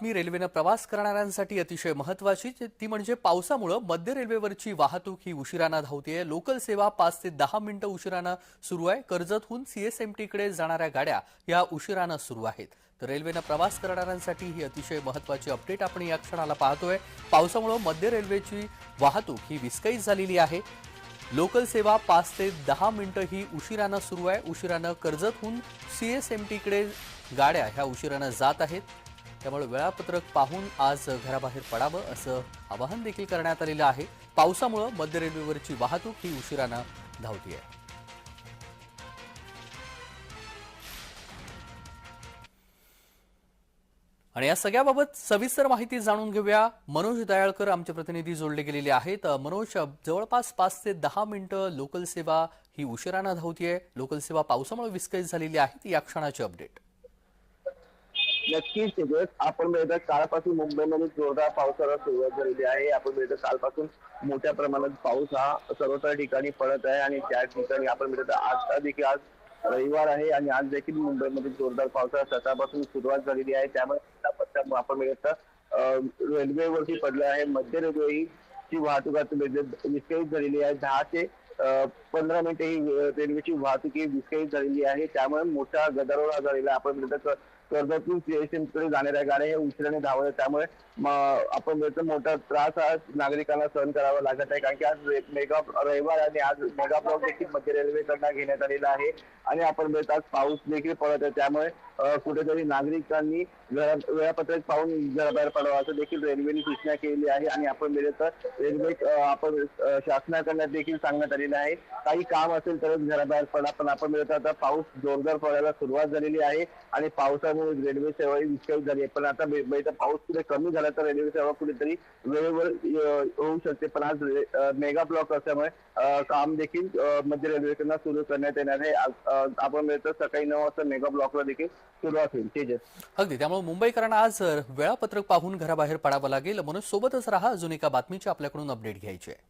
बातमी रेल्वेनं प्रवास करणाऱ्यांसाठी अतिशय महत्वाची. ती म्हणजे पावसामुळं मध्य रेल्वेवरची वाहतूक ही उशिरानं धावतीये. लोकल सेवा पाच ते दहा मिनिटं उशिरानं सुरू आहे. कर्जतहून सीएसएमटीकडे जाणाऱ्या गाड्या या उशिरानं सुरू आहेत. तर रेल्वेनं प्रवास करणाऱ्यांसाठी ही अतिशय महत्वाची अपडेट आपण या क्षणाला पाहतोय. पावसामुळं मध्य रेल्वेची वाहतूक ही विस्कळीत झालेली आहे. लोकल सेवा पाच ते दहा मिनिटं ही उशिरानं सुरू आहे. उशिरानं कर्जतहून सीएसएमटीकडे गाड्या ह्या उशिरानं जात आहेत. त्यामुळे वेळापत्रक पाहून आज घराबाहेर पडावं असं आवाहन देखील करण्यात आलेलं आहे. पावसामुळं मध्य रेल्वेवरची वाहतूक ही उशिरानं धावती आहे आणि या सगळ्याबाबत सविस्तर माहिती जाणून घेऊया. मनोज दयाळकर आमचे प्रतिनिधी जोडले गेलेले आहेत. मनोज जवळपास पाच ते दहा मिनिटं लोकल सेवा ही उशिरानं धावतीये. लोकल सेवा पावसामुळे विस्कळीत झालेली आहे. या क्षणाची अपडेट. नक्कीच तेजस आपण मिळतं कालपासून मुंबईमध्ये जोरदार पावसाला सुरुवात झालेली आहे. आपण मिळतं कालपासून मोठ्या प्रमाणात पाऊस हा सर्वत्र ठिकाणी पडत आहे आणि त्या ठिकाणी आपण मिळतं आज देखील आज रविवार आहे आणि आज देखील मुंबईमध्ये जोरदार पावसाळा सकाळपासून सुरुवात झालेली आहे. त्यामुळे आपण मिळतं रेल्वेवरती पडलं आहे. मध्य रेल्वे ही ची वाहतूक विस्कळीत झालेली आहे. दहा ते पंधरा मिनिटे ही रेल्वेची वाहतूक ही विस्कळीत झालेली आहे. त्यामुळे मोठा गदारोळ झालेला आपण मिळतं कर्जतून सीएसएमकडे जाणाऱ्या गाड्या हे उशिराने धावत आहेत. त्यामुळे आपण मोठा त्रास हा नागरिकांना सहन करावा लागत आहे. कारण की आज मेगा रविवार आणि आज मेगा ब्लॉक देखील मध्य रेल्वेकडनं घेण्यात आलेला आहे. आणि आपण आज पाऊस देखील पडत आहे. त्यामुळे कुठेतरी नागरिकांनी घरा- वेळापत्रक पाहून घराबाहेर पडावं असं देखील रेल्वेने सूचना केली आहे. आणि आपण तर रेल्वे आपण शासनाकडनं देखील सांगण्यात आलेलं आहे. काही काम असेल तरच घराबाहेर पडा पण आपण मिळत आता पाऊस जोरदार पडायला सुरुवात झालेली आहे आणि पावसामुळे रेल्वे सेवा ही विस्कळीत झाली आहे. पण आता पाऊस कुठे कमी झाला तर रेल्वे सेवा कुठेतरी वेळेवर होऊ शकते. पण आज मेगा ब्लॉक असल्यामुळे काम देखील मध्य रेल्वेकडनं सुरू करण्यात येणार आहे. आपण मिळतो सकाळी नऊ वाजता मेगा ब्लॉकला देखील सुरुवात होईल तेजस अगदी. त्यामुळे मुंबईकरांना आज वेळापत्रक पाहून घराबाहेर पडावं लागेल. म्हणून सोबतच राहा अजून एका बातमीची आपल्याकडून अपडेट घ्यायची आहे.